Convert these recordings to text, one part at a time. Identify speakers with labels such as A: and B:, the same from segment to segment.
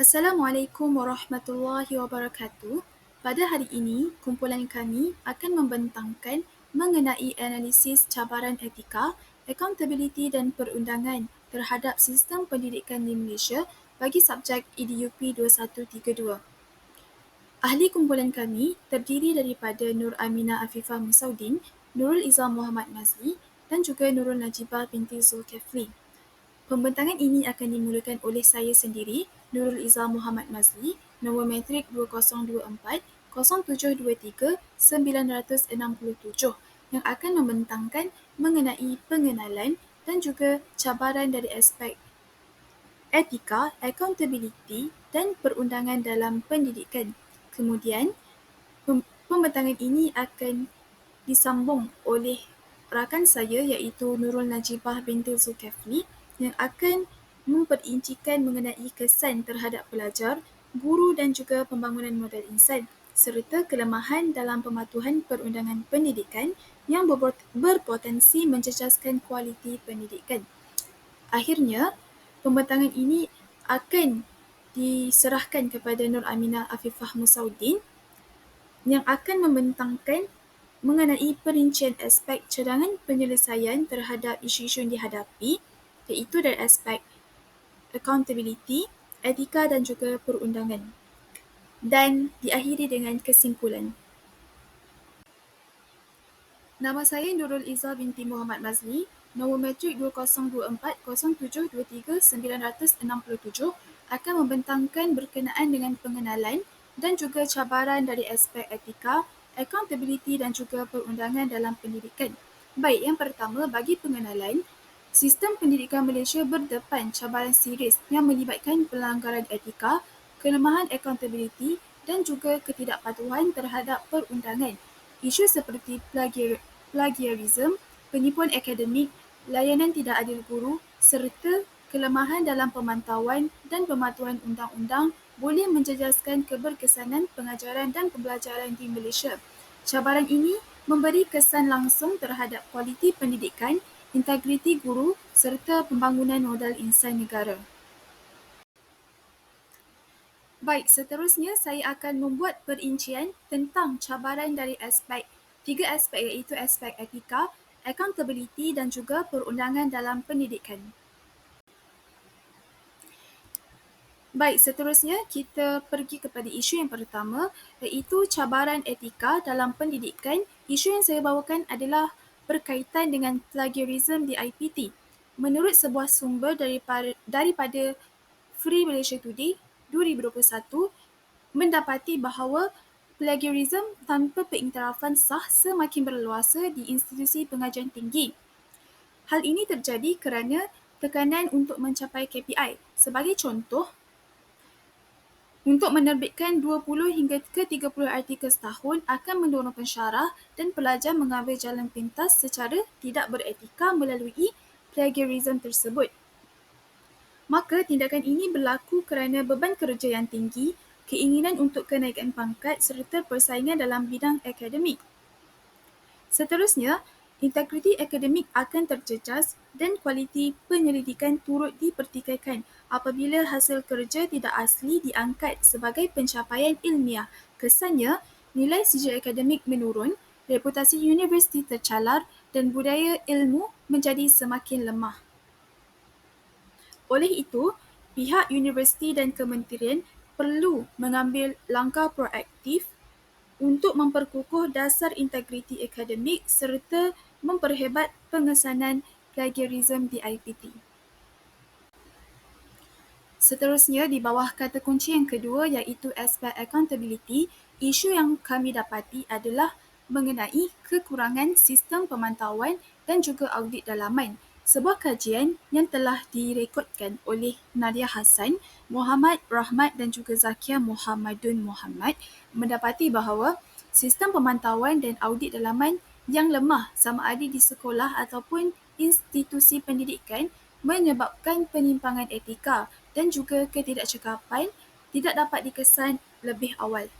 A: Assalamualaikum warahmatullahi wabarakatuh. Pada hari ini, kumpulan kami akan membentangkan mengenai analisis cabaran etika, accountability dan perundangan terhadap sistem pendidikan di Malaysia bagi subjek EDUP 2132. Ahli kumpulan kami terdiri daripada Nur Aminah Afifah Musaudin, Nurul Izzah Muhammad Mazli dan juga Nurul Najibah binti Zulkifli. Pembentangan ini akan dimulakan oleh saya sendiri, Nurul Izzah Muhammad Mazli, nombor matrik 2024 0723 967 yang akan membentangkan mengenai pengenalan dan juga cabaran dari aspek etika, accountability dan perundangan dalam pendidikan. Kemudian, pembentangan ini akan disambung oleh rakan saya iaitu Nurul Najibah binti Zulkifli yang akan memperincikan mengenai kesan terhadap pelajar, guru dan juga pembangunan modal insan serta kelemahan dalam pematuhan perundangan pendidikan yang berpotensi mencecaskan kualiti pendidikan. Akhirnya, pembentangan ini akan diserahkan kepada Nur Aminah Afifah Musaudin yang akan membentangkan mengenai perincian aspek cadangan penyelesaian terhadap isu-isu yang dihadapi iaitu dari aspek accountability, etika dan juga perundangan. Dan diakhiri dengan kesimpulan. Nama saya Nurul Izzah binti Muhammad Mazli, nombor matrik 2024-0723-967 akan membentangkan berkenaan dengan pengenalan dan juga cabaran dari aspek etika, accountability dan juga perundangan dalam pendidikan. Baik, yang pertama bagi pengenalan, Sistem pendidikan Malaysia berdepan cabaran serius yang melibatkan pelanggaran etika, kelemahan accountability dan juga ketidakpatuhan terhadap perundangan. Isu seperti plagiar- plagiarism, penipuan akademik, layanan tidak adil guru serta kelemahan dalam pemantauan dan pematuhan undang-undang boleh menjejaskan keberkesanan pengajaran dan pembelajaran di Malaysia. Cabaran ini memberi kesan langsung terhadap kualiti pendidikan integriti guru serta pembangunan modal insan negara. Baik, seterusnya saya akan membuat perincian tentang cabaran dari aspek tiga aspek iaitu aspek etika, accountability dan juga perundangan dalam pendidikan. Baik, seterusnya kita pergi kepada isu yang pertama iaitu cabaran etika dalam pendidikan. Isu yang saya bawakan adalah berkaitan dengan plagiarism di IPT. Menurut sebuah sumber daripada, daripada Free Malaysia Today 2021 mendapati bahawa plagiarism tanpa pengiktirafan sah semakin berluasa di institusi pengajian tinggi. Hal ini terjadi kerana tekanan untuk mencapai KPI. Sebagai contoh, untuk menerbitkan 20 hingga ke 30 artikel setahun akan mendorong pensyarah dan pelajar mengambil jalan pintas secara tidak beretika melalui plagiarism tersebut. Maka tindakan ini berlaku kerana beban kerja yang tinggi, keinginan untuk kenaikan pangkat serta persaingan dalam bidang akademik. Seterusnya, integriti akademik akan terjejas dan kualiti penyelidikan turut dipertikaikan apabila hasil kerja tidak asli diangkat sebagai pencapaian ilmiah. Kesannya, nilai sijil akademik menurun, reputasi universiti tercalar dan budaya ilmu menjadi semakin lemah. Oleh itu, pihak universiti dan kementerian perlu mengambil langkah proaktif untuk memperkukuh dasar integriti akademik serta memperhebat pengesanan plagiarism di IPT. Seterusnya di bawah kata kunci yang kedua iaitu aspek accountability, isu yang kami dapati adalah mengenai kekurangan sistem pemantauan dan juga audit dalaman. Sebuah kajian yang telah direkodkan oleh Nadia Hassan, Muhammad Rahmat dan juga Zakia Muhammadun Muhammad mendapati bahawa sistem pemantauan dan audit dalaman yang lemah sama ada di sekolah ataupun institusi pendidikan menyebabkan penyimpangan etika dan juga ketidakcekapan tidak dapat dikesan lebih awal.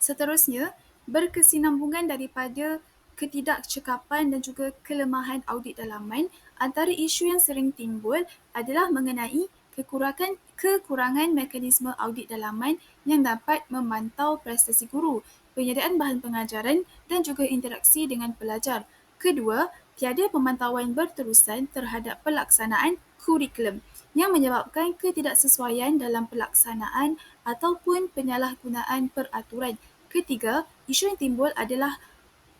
A: Seterusnya, berkesinambungan daripada ketidakcekapan dan juga kelemahan audit dalaman, antara isu yang sering timbul adalah mengenai kekurangan, kekurangan mekanisme audit dalaman yang dapat memantau prestasi guru, penyediaan bahan pengajaran dan juga interaksi dengan pelajar. Kedua, tiada pemantauan berterusan terhadap pelaksanaan kurikulum yang menyebabkan ketidaksesuaian dalam pelaksanaan ataupun penyalahgunaan peraturan. Ketiga, isu yang timbul adalah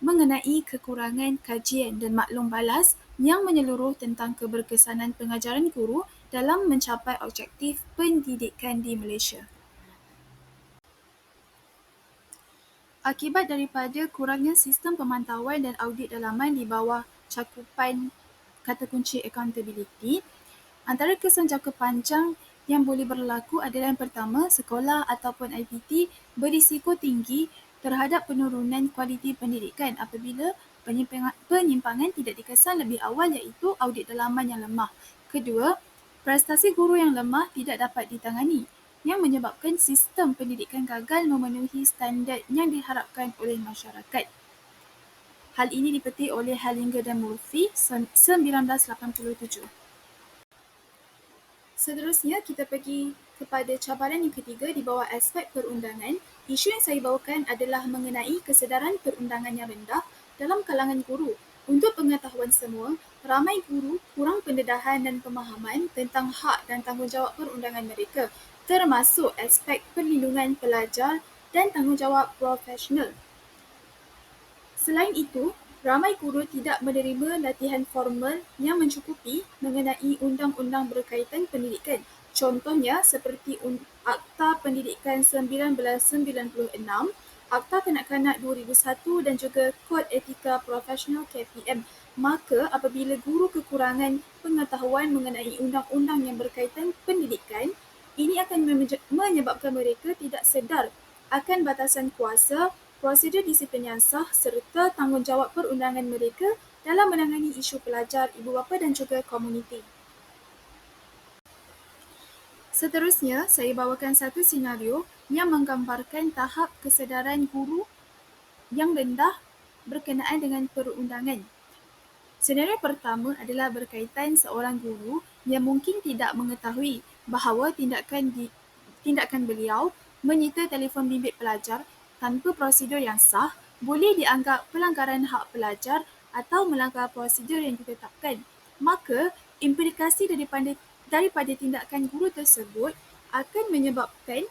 A: mengenai kekurangan kajian dan maklum balas yang menyeluruh tentang keberkesanan pengajaran guru dalam mencapai objektif pendidikan di Malaysia. Akibat daripada kurangnya sistem pemantauan dan audit dalaman di bawah cakupan kata kunci accountability, antara kesan jangka panjang yang boleh berlaku adalah yang pertama, sekolah ataupun IPT berisiko tinggi terhadap penurunan kualiti pendidikan apabila penyimpangan, penyimpangan tidak dikesan lebih awal iaitu audit dalaman yang lemah. Kedua, prestasi guru yang lemah tidak dapat ditangani yang menyebabkan sistem pendidikan gagal memenuhi standard yang diharapkan oleh masyarakat. Hal ini dipetik oleh Hallinger dan Murphy 1987. Seterusnya, kita pergi kepada cabaran yang ketiga di bawah aspek perundangan. Isu yang saya bawakan adalah mengenai kesedaran perundangan yang rendah dalam kalangan guru. Untuk pengetahuan semua, ramai guru kurang pendedahan dan pemahaman tentang hak dan tanggungjawab perundangan mereka termasuk aspek perlindungan pelajar dan tanggungjawab profesional. Selain itu, ramai guru tidak menerima latihan formal yang mencukupi mengenai undang-undang berkaitan pendidikan. Contohnya seperti Akta Pendidikan 1996, Akta Kanak-Kanak 2001 dan juga Kod Etika Profesional KPM. Maka apabila guru kekurangan pengetahuan mengenai undang-undang yang berkaitan pendidikan, ini akan menyebabkan mereka tidak sedar akan batasan kuasa, prosedur disiplin yang sah serta tanggungjawab perundangan mereka dalam menangani isu pelajar, ibu bapa dan juga komuniti. Seterusnya, saya bawakan satu senario yang menggambarkan tahap kesedaran guru yang rendah berkenaan dengan perundangan. Senario pertama adalah berkaitan seorang guru yang mungkin tidak mengetahui bahawa tindakan di, tindakan beliau menyita telefon bimbit pelajar tanpa prosedur yang sah boleh dianggap pelanggaran hak pelajar atau melanggar prosedur yang ditetapkan. Maka, implikasi daripada, daripada tindakan guru tersebut akan menyebabkan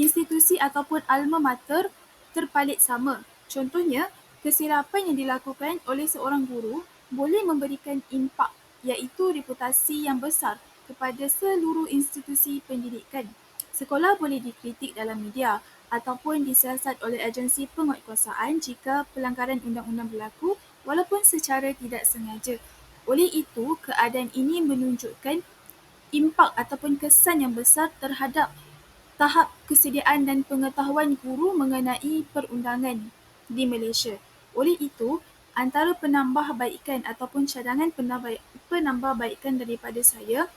A: institusi ataupun alma mater terpalit sama. Contohnya, kesilapan yang dilakukan oleh seorang guru boleh memberikan impak iaitu reputasi yang besar kepada seluruh institusi pendidikan. Sekolah boleh dikritik dalam media ataupun disiasat oleh agensi penguatkuasaan jika pelanggaran undang-undang berlaku walaupun secara tidak sengaja. Oleh itu, keadaan ini menunjukkan impak ataupun kesan yang besar terhadap tahap kesediaan dan pengetahuan guru mengenai perundangan di Malaysia. Oleh itu, antara penambahbaikan ataupun cadangan penambahbaikan daripada saya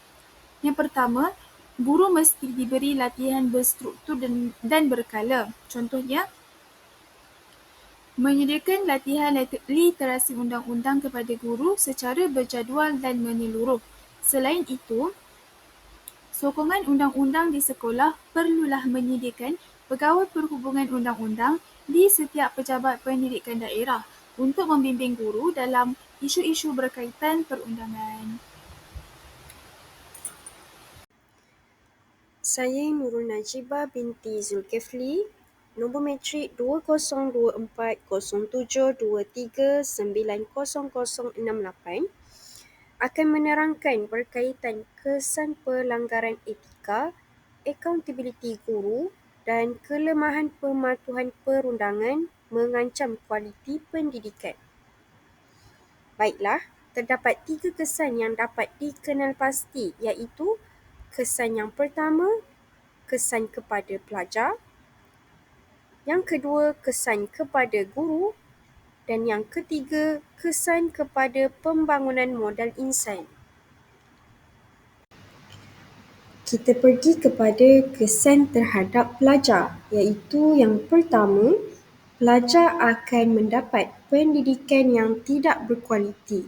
A: yang pertama, guru mesti diberi latihan berstruktur dan, dan berkala. Contohnya, menyediakan latihan literasi undang-undang kepada guru secara berjadual dan menyeluruh. Selain itu, sokongan undang-undang di sekolah perlulah menyediakan pegawai perhubungan undang-undang di setiap pejabat pendidikan daerah untuk membimbing guru dalam isu-isu berkaitan perundangan.
B: Saya Nurul Najibah binti Zulkifli, nombor matrik 20240723900068 akan menerangkan berkaitan kesan pelanggaran etika, accountability guru dan kelemahan pematuhan perundangan mengancam kualiti pendidikan. Baiklah, terdapat tiga kesan yang dapat dikenal pasti iaitu kesan yang pertama, kesan kepada pelajar. Yang kedua, kesan kepada guru. Dan yang ketiga, kesan kepada pembangunan modal insan. Kita pergi kepada kesan terhadap pelajar iaitu yang pertama, pelajar akan mendapat pendidikan yang tidak berkualiti.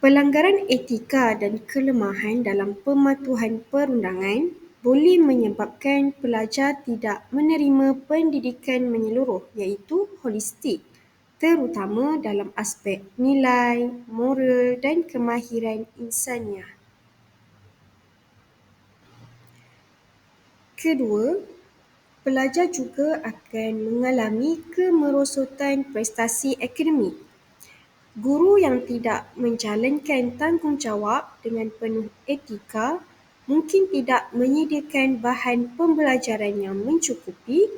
B: Pelanggaran etika dan kelemahan dalam pematuhan perundangan boleh menyebabkan pelajar tidak menerima pendidikan menyeluruh iaitu holistik terutama dalam aspek nilai, moral dan kemahiran insaniah. Kedua, pelajar juga akan mengalami kemerosotan prestasi akademik. Guru yang tidak menjalankan tanggungjawab dengan penuh etika mungkin tidak menyediakan bahan pembelajaran yang mencukupi,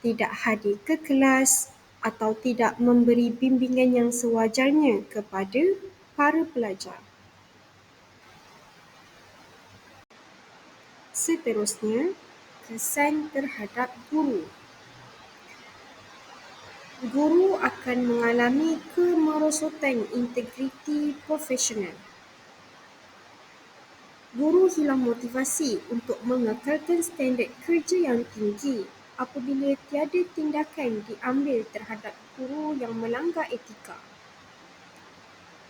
B: tidak hadir ke kelas atau tidak memberi bimbingan yang sewajarnya kepada para pelajar. Seterusnya, kesan terhadap guru. Guru akan mengalami kemerosotan integriti profesional. Guru hilang motivasi untuk mengekalkan standard kerja yang tinggi apabila tiada tindakan diambil terhadap guru yang melanggar etika.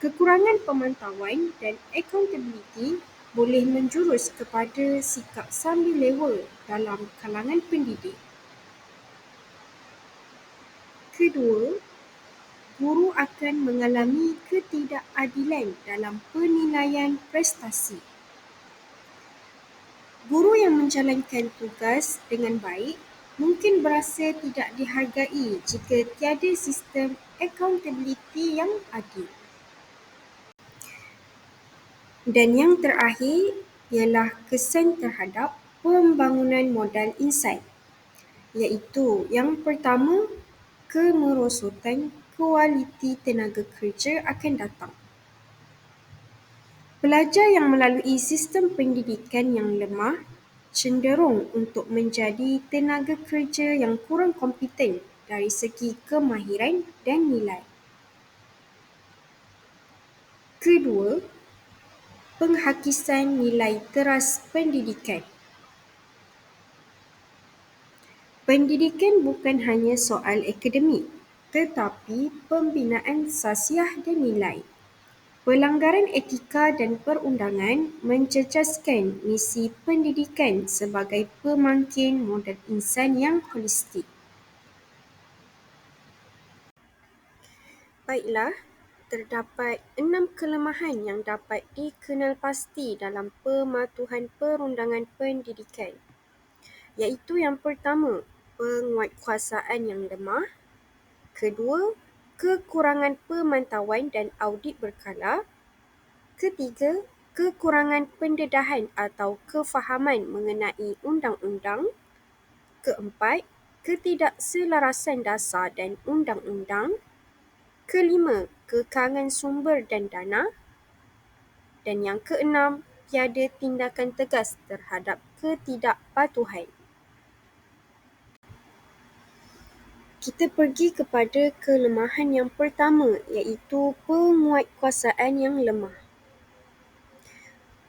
B: Kekurangan pemantauan dan accountability boleh menjurus kepada sikap sambil lewa dalam kalangan pendidik. Kedua, guru akan mengalami ketidakadilan dalam penilaian prestasi. Guru yang menjalankan tugas dengan baik mungkin berasa tidak dihargai jika tiada sistem accountability yang adil. Dan yang terakhir ialah kesan terhadap pembangunan modal insan iaitu yang pertama kemerosotan kualiti tenaga kerja akan datang. Pelajar yang melalui sistem pendidikan yang lemah cenderung untuk menjadi tenaga kerja yang kurang kompeten dari segi kemahiran dan nilai. Kedua, penghakisan nilai teras pendidikan. Pendidikan bukan hanya soal akademik tetapi pembinaan sasiah dan nilai. Pelanggaran etika dan perundangan mencecaskan misi pendidikan sebagai pemangkin modal insan yang holistik. Baiklah, terdapat enam kelemahan yang dapat dikenal pasti dalam pematuhan perundangan pendidikan. Iaitu yang pertama, penguatkuasaan yang lemah. Kedua, kekurangan pemantauan dan audit berkala. Ketiga, kekurangan pendedahan atau kefahaman mengenai undang-undang. Keempat, ketidakselarasan dasar dan undang-undang. Kelima, kekangan sumber dan dana. Dan yang keenam, tiada tindakan tegas terhadap ketidakpatuhan. kita pergi kepada kelemahan yang pertama iaitu penguatkuasaan yang lemah.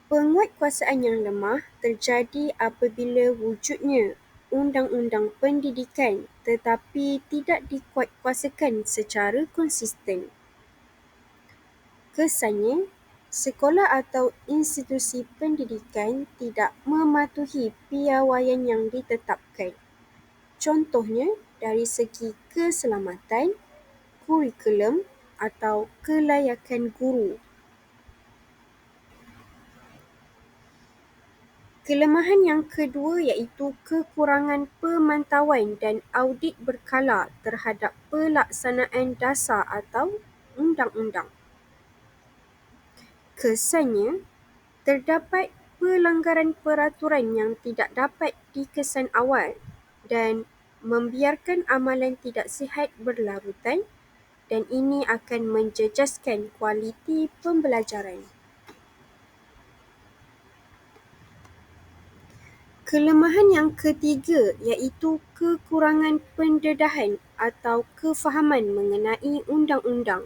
B: Penguatkuasaan yang lemah terjadi apabila wujudnya undang-undang pendidikan tetapi tidak dikuatkuasakan secara konsisten. Kesannya, sekolah atau institusi pendidikan tidak mematuhi piawaian yang ditetapkan. Contohnya, dari segi keselamatan, kurikulum atau kelayakan guru. Kelemahan yang kedua iaitu kekurangan pemantauan dan audit berkala terhadap pelaksanaan dasar atau undang-undang. Kesannya, terdapat pelanggaran peraturan yang tidak dapat dikesan awal dan membiarkan amalan tidak sihat berlarutan dan ini akan menjejaskan kualiti pembelajaran. Kelemahan yang ketiga iaitu kekurangan pendedahan atau kefahaman mengenai undang-undang.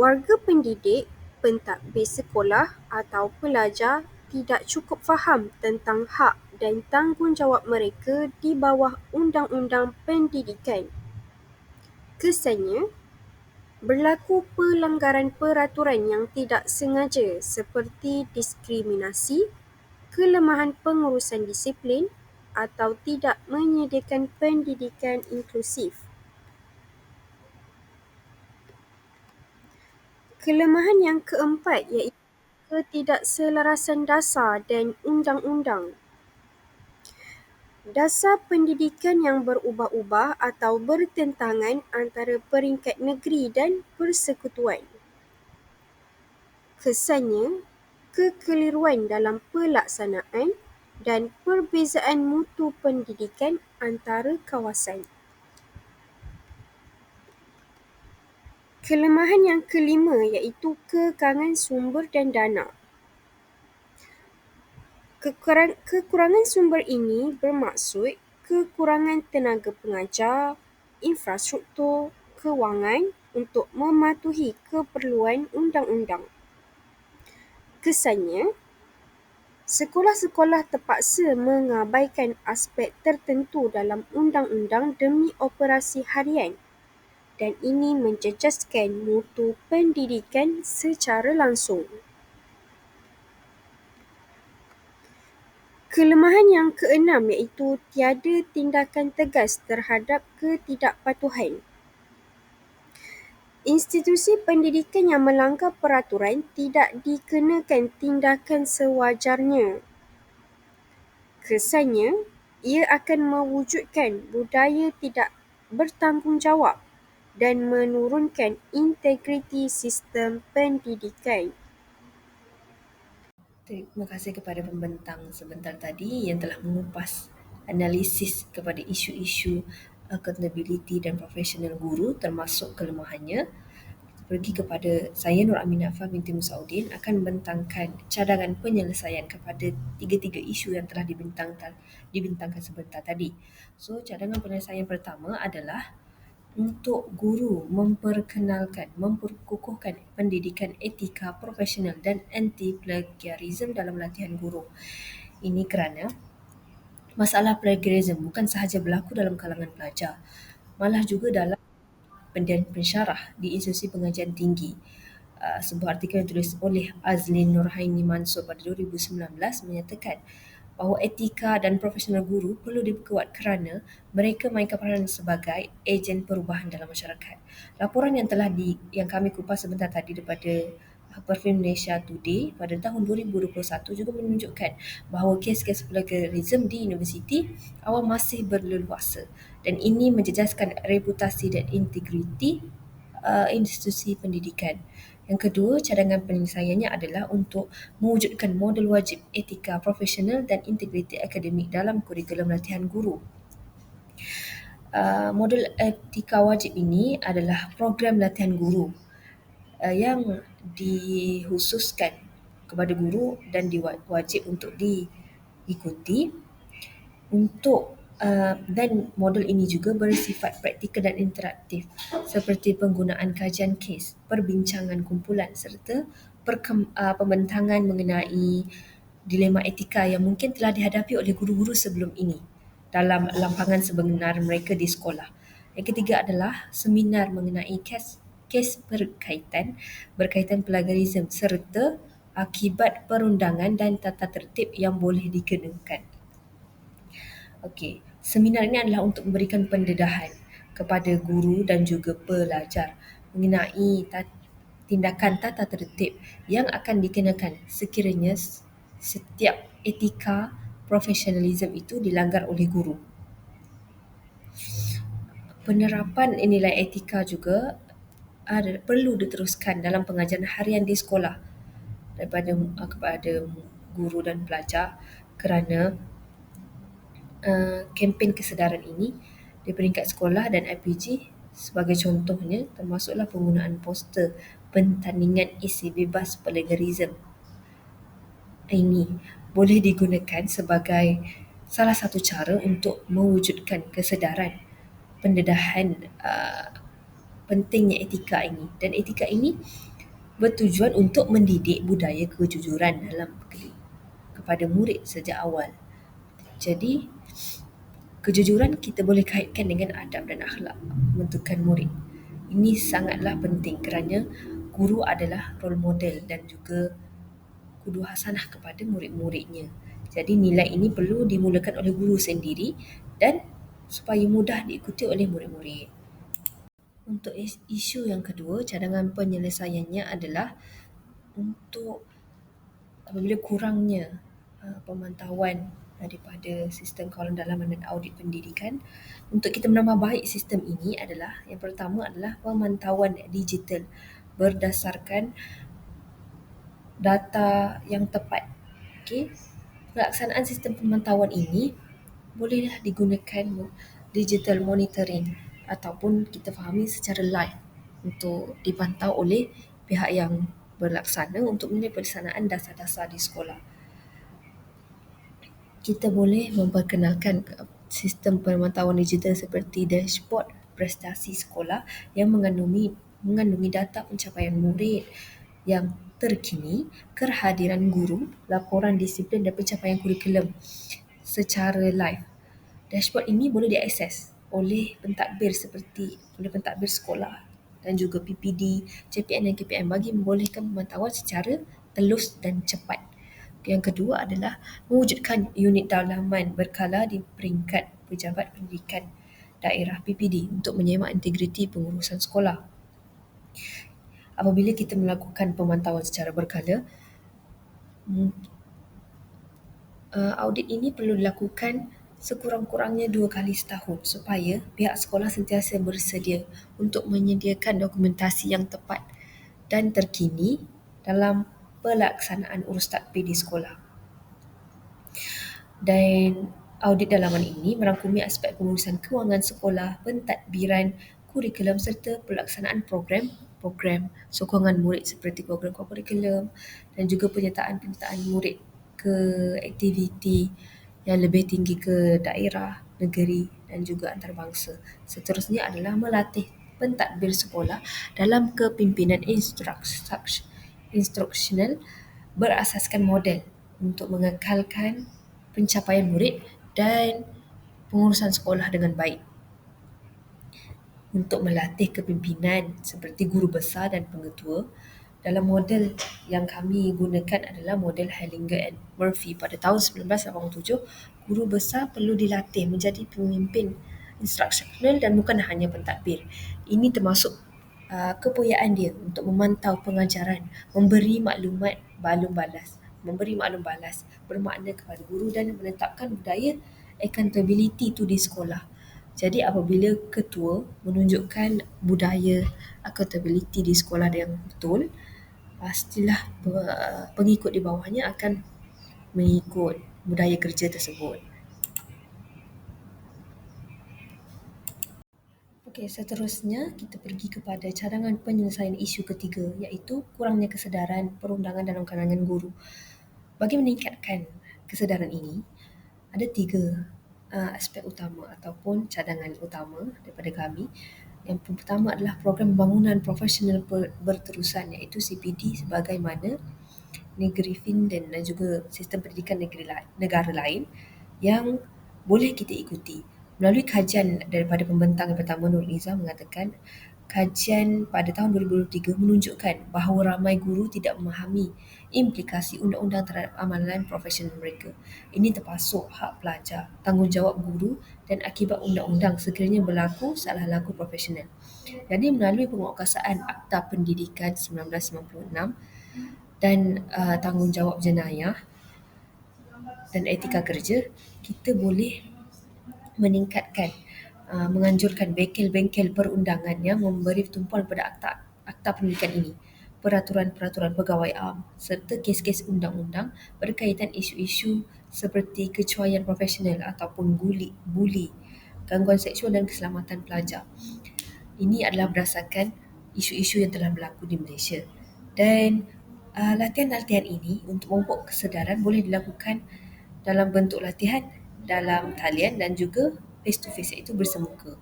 B: Warga pendidik, pentadbir sekolah atau pelajar tidak cukup faham tentang hak dan tanggungjawab mereka di bawah Undang-Undang Pendidikan. Kesannya, berlaku pelanggaran peraturan yang tidak sengaja seperti diskriminasi, kelemahan pengurusan disiplin atau tidak menyediakan pendidikan inklusif. Kelemahan yang keempat iaitu ketidakselarasan dasar dan undang-undang. Dasar pendidikan yang berubah-ubah atau bertentangan antara peringkat negeri dan persekutuan. Kesannya, kekeliruan dalam pelaksanaan dan perbezaan mutu pendidikan antara kawasan. Kelemahan yang kelima iaitu kekangan sumber dan dana. Kekurang, kekurangan sumber ini bermaksud kekurangan tenaga pengajar, infrastruktur, kewangan untuk mematuhi keperluan undang-undang. Kesannya, sekolah-sekolah terpaksa mengabaikan aspek tertentu dalam undang-undang demi operasi harian dan ini menjejaskan mutu pendidikan secara langsung. Kelemahan yang keenam iaitu tiada tindakan tegas terhadap ketidakpatuhan. Institusi pendidikan yang melanggar peraturan tidak dikenakan tindakan sewajarnya. Kesannya, ia akan mewujudkan budaya tidak bertanggungjawab dan menurunkan integriti sistem pendidikan.
C: Terima kasih kepada pembentang sebentar tadi yang telah mengupas analisis kepada isu-isu accountability dan profesional guru termasuk kelemahannya. Pergi kepada saya Nur Aminah Afah binti Musaudin akan membentangkan cadangan penyelesaian kepada tiga-tiga isu yang telah dibentangkan dibentangkan sebentar tadi. So, cadangan penyelesaian pertama adalah untuk guru memperkenalkan, memperkukuhkan pendidikan etika profesional dan anti plagiarism dalam latihan guru. Ini kerana masalah plagiarism bukan sahaja berlaku dalam kalangan pelajar, malah juga dalam pendidikan pensyarah di institusi pengajian tinggi. Uh, sebuah artikel yang ditulis oleh Azlin Nurhaini Mansur pada 2019 menyatakan bahawa etika dan profesional guru perlu diperkuat kerana mereka mainkan peranan sebagai ejen perubahan dalam masyarakat. Laporan yang telah di yang kami kupas sebentar tadi daripada Perfilm Malaysia Today pada tahun 2021 juga menunjukkan bahawa kes-kes plagiarism di universiti awal masih berleluasa dan ini menjejaskan reputasi dan integriti uh, institusi pendidikan. Yang kedua, cadangan penyelesaiannya adalah untuk mewujudkan model wajib etika profesional dan integriti akademik dalam kurikulum latihan guru. Uh, model etika wajib ini adalah program latihan guru uh, yang dikhususkan kepada guru dan diwajib untuk diikuti untuk Uh, dan model ini juga bersifat praktikal dan interaktif seperti penggunaan kajian kes, perbincangan kumpulan serta perkem, uh, pembentangan mengenai dilema etika yang mungkin telah dihadapi oleh guru-guru sebelum ini dalam lampangan sebenar mereka di sekolah. Yang ketiga adalah seminar mengenai kes kes berkaitan berkaitan plagiarism serta akibat perundangan dan tata tertib yang boleh dikenakan. Okey, Seminar ini adalah untuk memberikan pendedahan kepada guru dan juga pelajar mengenai tindakan tata tertib yang akan dikenakan sekiranya setiap etika profesionalism itu dilanggar oleh guru. Penerapan nilai etika juga ada, perlu diteruskan dalam pengajaran harian di sekolah daripada kepada guru dan pelajar kerana kempen kesedaran ini di peringkat sekolah dan IPG sebagai contohnya termasuklah penggunaan poster pertandingan isi bebas plagiarism. Ini boleh digunakan sebagai salah satu cara untuk mewujudkan kesedaran pendedahan uh, pentingnya etika ini dan etika ini bertujuan untuk mendidik budaya kejujuran dalam kepada murid sejak awal. Jadi kejujuran kita boleh kaitkan dengan adab dan akhlak pembentukan murid. Ini sangatlah penting kerana guru adalah role model dan juga kudu hasanah kepada murid-muridnya. Jadi nilai ini perlu dimulakan oleh guru sendiri dan supaya mudah diikuti oleh murid-murid. Untuk isu yang kedua, cadangan penyelesaiannya adalah untuk apabila kurangnya uh, pemantauan daripada sistem kawalan dalaman dan audit pendidikan untuk kita menambah baik sistem ini adalah yang pertama adalah pemantauan digital berdasarkan data yang tepat. Okey. Pelaksanaan sistem pemantauan ini bolehlah digunakan digital monitoring ataupun kita fahami secara live untuk dipantau oleh pihak yang berlaksana untuk menilai pelaksanaan dasar-dasar di sekolah. Kita boleh memperkenalkan sistem pemantauan digital seperti dashboard prestasi sekolah yang mengandungi mengandungi data pencapaian murid yang terkini, kehadiran guru, laporan disiplin dan pencapaian kurikulum secara live. Dashboard ini boleh diakses oleh pentadbir seperti oleh pentadbir sekolah dan juga PPD, CPN dan KPM bagi membolehkan pemantauan secara telus dan cepat. Yang kedua adalah mewujudkan unit dalaman berkala di peringkat pejabat pendidikan daerah PPD untuk menyemak integriti pengurusan sekolah. Apabila kita melakukan pemantauan secara berkala, uh, audit ini perlu dilakukan sekurang-kurangnya dua kali setahun supaya pihak sekolah sentiasa bersedia untuk menyediakan dokumentasi yang tepat dan terkini dalam pelaksanaan urus tadbir di sekolah. Dan audit dalaman ini merangkumi aspek pengurusan kewangan sekolah, pentadbiran, kurikulum serta pelaksanaan program program sokongan murid seperti program kurikulum dan juga penyertaan-penyertaan murid ke aktiviti yang lebih tinggi ke daerah, negeri dan juga antarabangsa. Seterusnya adalah melatih pentadbir sekolah dalam kepimpinan instruksional berasaskan model untuk mengekalkan pencapaian murid dan pengurusan sekolah dengan baik. Untuk melatih kepimpinan seperti guru besar dan pengetua, dalam model yang kami gunakan adalah model Hellinger and Murphy pada tahun 1987 guru besar perlu dilatih menjadi pemimpin instruksional dan bukan hanya pentadbir ini termasuk uh, kepuyaan dia untuk memantau pengajaran memberi maklumat balum balas memberi maklum balas bermakna kepada guru dan menetapkan budaya accountability itu di sekolah jadi apabila ketua menunjukkan budaya accountability di sekolah yang betul, pastilah pengikut di bawahnya akan mengikut budaya kerja tersebut. Okey, seterusnya kita pergi kepada cadangan penyelesaian isu ketiga iaitu kurangnya kesedaran perundangan dalam kalangan guru. Bagi meningkatkan kesedaran ini, ada tiga uh, aspek utama ataupun cadangan utama daripada kami yang pertama adalah program pembangunan profesional berterusan iaitu CPD sebagaimana negeri Finland dan juga sistem pendidikan negeri lain, negara lain yang boleh kita ikuti. Melalui kajian daripada pembentang yang pertama Nur Iza mengatakan kajian pada tahun 2023 menunjukkan bahawa ramai guru tidak memahami implikasi undang-undang terhadap amalan profesional mereka. Ini terpasuk hak pelajar, tanggungjawab guru dan akibat undang-undang sekiranya berlaku salah laku profesional. Jadi melalui penguatkuasaan Akta Pendidikan 1996 dan uh, tanggungjawab jenayah dan etika kerja, kita boleh meningkatkan Uh, menganjurkan bengkel-bengkel perundangan yang memberi tumpuan pada akta akta pendidikan ini peraturan-peraturan pegawai am serta kes-kes undang-undang berkaitan isu-isu seperti kecuaian profesional ataupun guli, buli, gangguan seksual dan keselamatan pelajar. Ini adalah berdasarkan isu-isu yang telah berlaku di Malaysia. Dan uh, latihan-latihan ini untuk memupuk kesedaran boleh dilakukan dalam bentuk latihan dalam talian dan juga face to face iaitu bersemuka.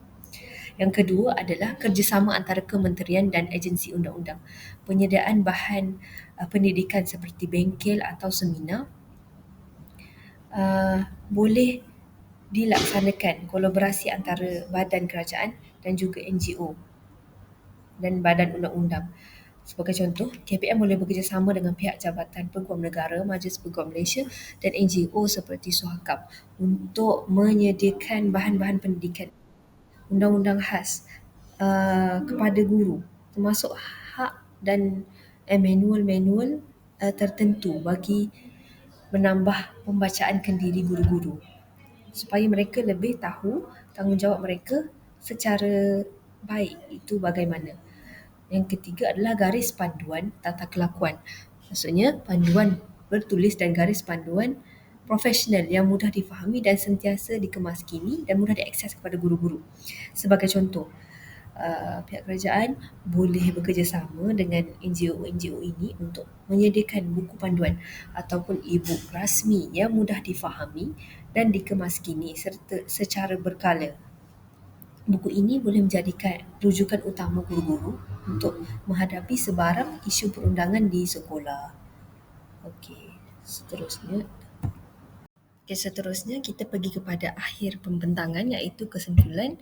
C: Yang kedua adalah kerjasama antara kementerian dan agensi undang-undang. Penyediaan bahan uh, pendidikan seperti bengkel atau seminar uh, boleh dilaksanakan kolaborasi antara badan kerajaan dan juga NGO. dan badan undang-undang. Sebagai contoh, KPM boleh bekerjasama dengan pihak Jabatan Peguam Negara, Majlis Peguam Malaysia dan NGO seperti Suhakam untuk menyediakan bahan-bahan pendidikan undang-undang khas uh, kepada guru termasuk hak dan uh, manual-manual uh, tertentu bagi menambah pembacaan kendiri guru-guru supaya mereka lebih tahu tanggungjawab mereka secara baik itu bagaimana. Yang ketiga adalah garis panduan tata kelakuan. Maksudnya panduan bertulis dan garis panduan profesional yang mudah difahami dan sentiasa dikemaskini dan mudah diakses kepada guru-guru. Sebagai contoh, uh, pihak kerajaan boleh bekerjasama dengan NGO-NGO ini untuk menyediakan buku panduan ataupun e-book rasmi yang mudah difahami dan dikemaskini serta secara berkala buku ini boleh menjadikan rujukan utama guru-guru untuk menghadapi sebarang isu perundangan di sekolah. Okey, seterusnya. Okey, seterusnya kita pergi kepada akhir pembentangan iaitu kesimpulan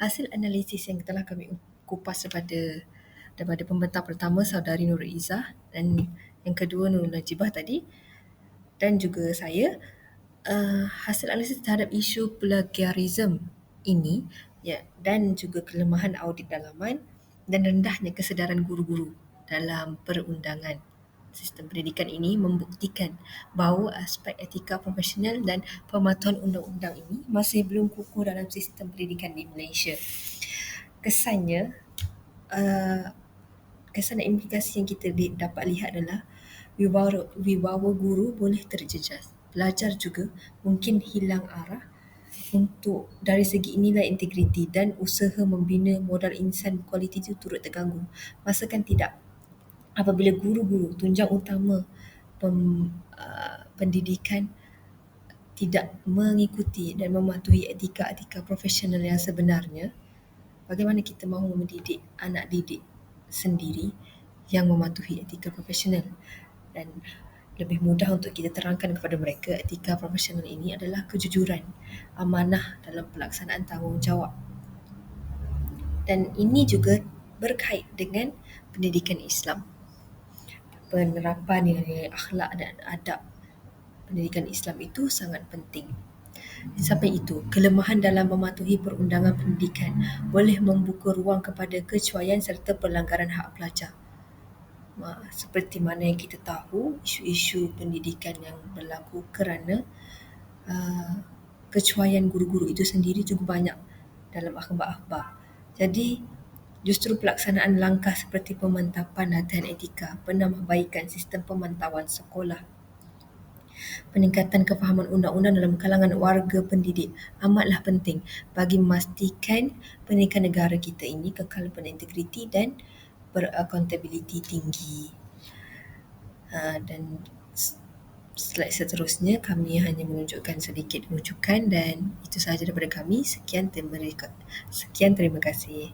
C: hasil analisis yang telah kami kupas daripada daripada pembentang pertama saudari Nur Izzah dan yang kedua Nur Najibah tadi dan juga saya uh, hasil analisis terhadap isu plagiarism ini ya dan juga kelemahan audit dalaman dan rendahnya kesedaran guru-guru dalam perundangan. Sistem pendidikan ini membuktikan bahawa aspek etika profesional dan pematuhan undang-undang ini masih belum kukuh dalam sistem pendidikan di Malaysia. Kesannya, uh, kesan dan implikasi yang kita dapat lihat adalah wibawa, wibawa guru boleh terjejas. Pelajar juga mungkin hilang arah untuk dari segi nilai integriti dan usaha membina modal insan kualiti itu turut terganggu. Masakan tidak apabila guru-guru tunjang utama pem, uh, pendidikan tidak mengikuti dan mematuhi etika-etika profesional yang sebenarnya, bagaimana kita mahu mendidik anak didik sendiri yang mematuhi etika profesional dan lebih mudah untuk kita terangkan kepada mereka etika profesional ini adalah kejujuran, amanah dalam pelaksanaan tanggungjawab. Dan ini juga berkait dengan pendidikan Islam. Penerapan nilai akhlak dan adab pendidikan Islam itu sangat penting. Sampai itu, kelemahan dalam mematuhi perundangan pendidikan boleh membuka ruang kepada kecuaian serta pelanggaran hak pelajar seperti mana yang kita tahu isu-isu pendidikan yang berlaku kerana uh, kecuaian guru-guru itu sendiri cukup banyak dalam akhbar-akhbar. Jadi justru pelaksanaan langkah seperti pemantapan latihan etika, penambahbaikan sistem pemantauan sekolah, peningkatan kefahaman undang-undang dalam kalangan warga pendidik amatlah penting bagi memastikan pendidikan negara kita ini kekal berintegriti dan beraccountability tinggi. Uh, dan slide seterusnya kami hanya menunjukkan sedikit rujukan dan itu sahaja daripada kami. Sekian terima, sekian terima kasih.